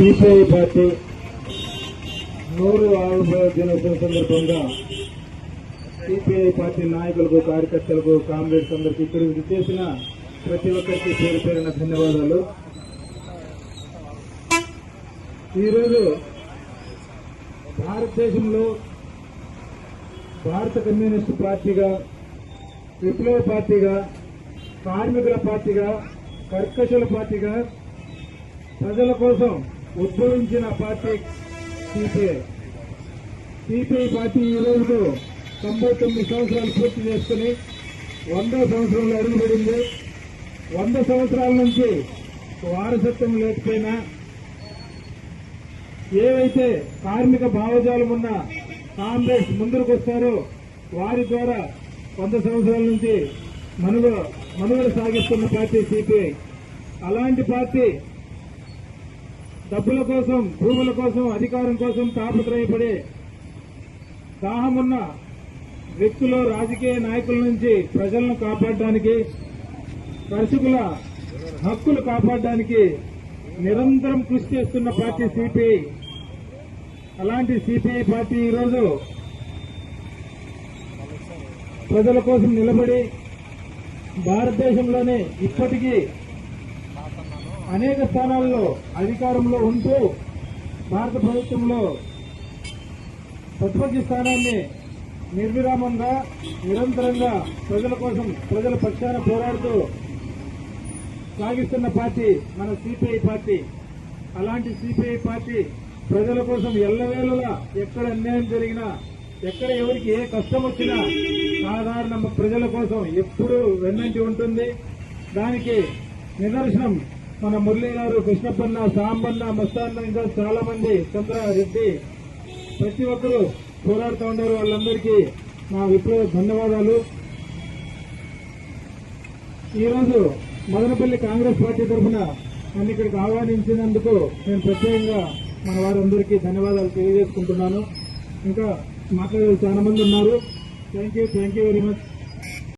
CPI party నూరు ఆవిర్భావ దినోత్సవం సందర్భంగా సిపిఐ పార్టీ నాయకులకు కార్యకర్తలకు కామ్రేడ్స్ అందరికీ ఇక్కడికి చేసిన ప్రతి ఒక్కరికి పేరు పేరిన ధన్యవాదాలు. ఈరోజు భారతదేశంలో భారత కమ్యూనిస్టు పార్టీగా విప్లవ పార్టీగా కార్మికుల పార్టీగా కర్కశుల పార్టీగా ప్రజల కోసం ఉద్భవించిన పార్టీ సిపిఐ సిపిఐ పార్టీ ఈ రోజు తొంభై తొమ్మిది సంవత్సరాలు పూర్తి చేసుకుని వంద సంవత్సరంలో అడుగుపడింది వంద సంవత్సరాల నుంచి వారసత్వం లేకపోయినా ఏవైతే కార్మిక భావజాలం ఉన్న కాంగ్రెస్ ముందుకు వస్తారో వారి ద్వారా వంద సంవత్సరాల నుంచి మనుగడ మనుగడ సాగిస్తున్న పార్టీ సిపిఐ అలాంటి పార్టీ డబ్బుల కోసం భూముల కోసం అధికారం కోసం తాపత్రయపడే దాహమున్న వ్యక్తులు రాజకీయ నాయకుల నుంచి ప్రజలను కాపాడడానికి దర్శకుల హక్కులు కాపాడడానికి నిరంతరం కృషి చేస్తున్న పార్టీ సిపిఐ. అలాంటి సిపిఐ పార్టీ ఈరోజు ప్రజల కోసం నిలబడి భారతదేశంలోనే ఇప్పటికీ అనేక స్థానాల్లో అధికారంలో ఉంటూ భారత ప్రభుత్వంలో ప్రతిపక్ష స్థానాన్ని నిర్విరామంగా నిరంతరంగా ప్రజల కోసం ప్రజల పక్షాన పోరాడుతూ సాగిస్తున్న పార్టీ మన సిపిఐ పార్టీ. అలాంటి సిపిఐ పార్టీ ప్రజల కోసం ఎల్లవేళలా ఎక్కడ అన్యాయం జరిగినా ఎక్కడ ఎవరికి ఏ కష్టం వచ్చినా సాధారణ ప్రజల కోసం ఎప్పుడూ వెన్నంటి ఉంటుంది. దానికి నిదర్శనం మన మురళీ గారు కృష్ణప్పన్న సాంబన్న మస్తాన్న ఇంకా చాలా మంది చంద్రారెడ్డి ప్రతి ఒక్కరూ పోరాడుతూ ఉన్నారు. వాళ్ళందరికీ నా విప్లవ ధన్యవాదాలు. ఈరోజు మదనపల్లి కాంగ్రెస్ పార్టీ తరఫున నన్ను ఇక్కడికి ఆహ్వానించినందుకు నేను ప్రత్యేకంగా మన వారందరికీ ధన్యవాదాలు తెలియజేసుకుంటున్నాను. ఇంకా మాట్లాడే చాలా మంది ఉన్నారు. Thank you thank you very much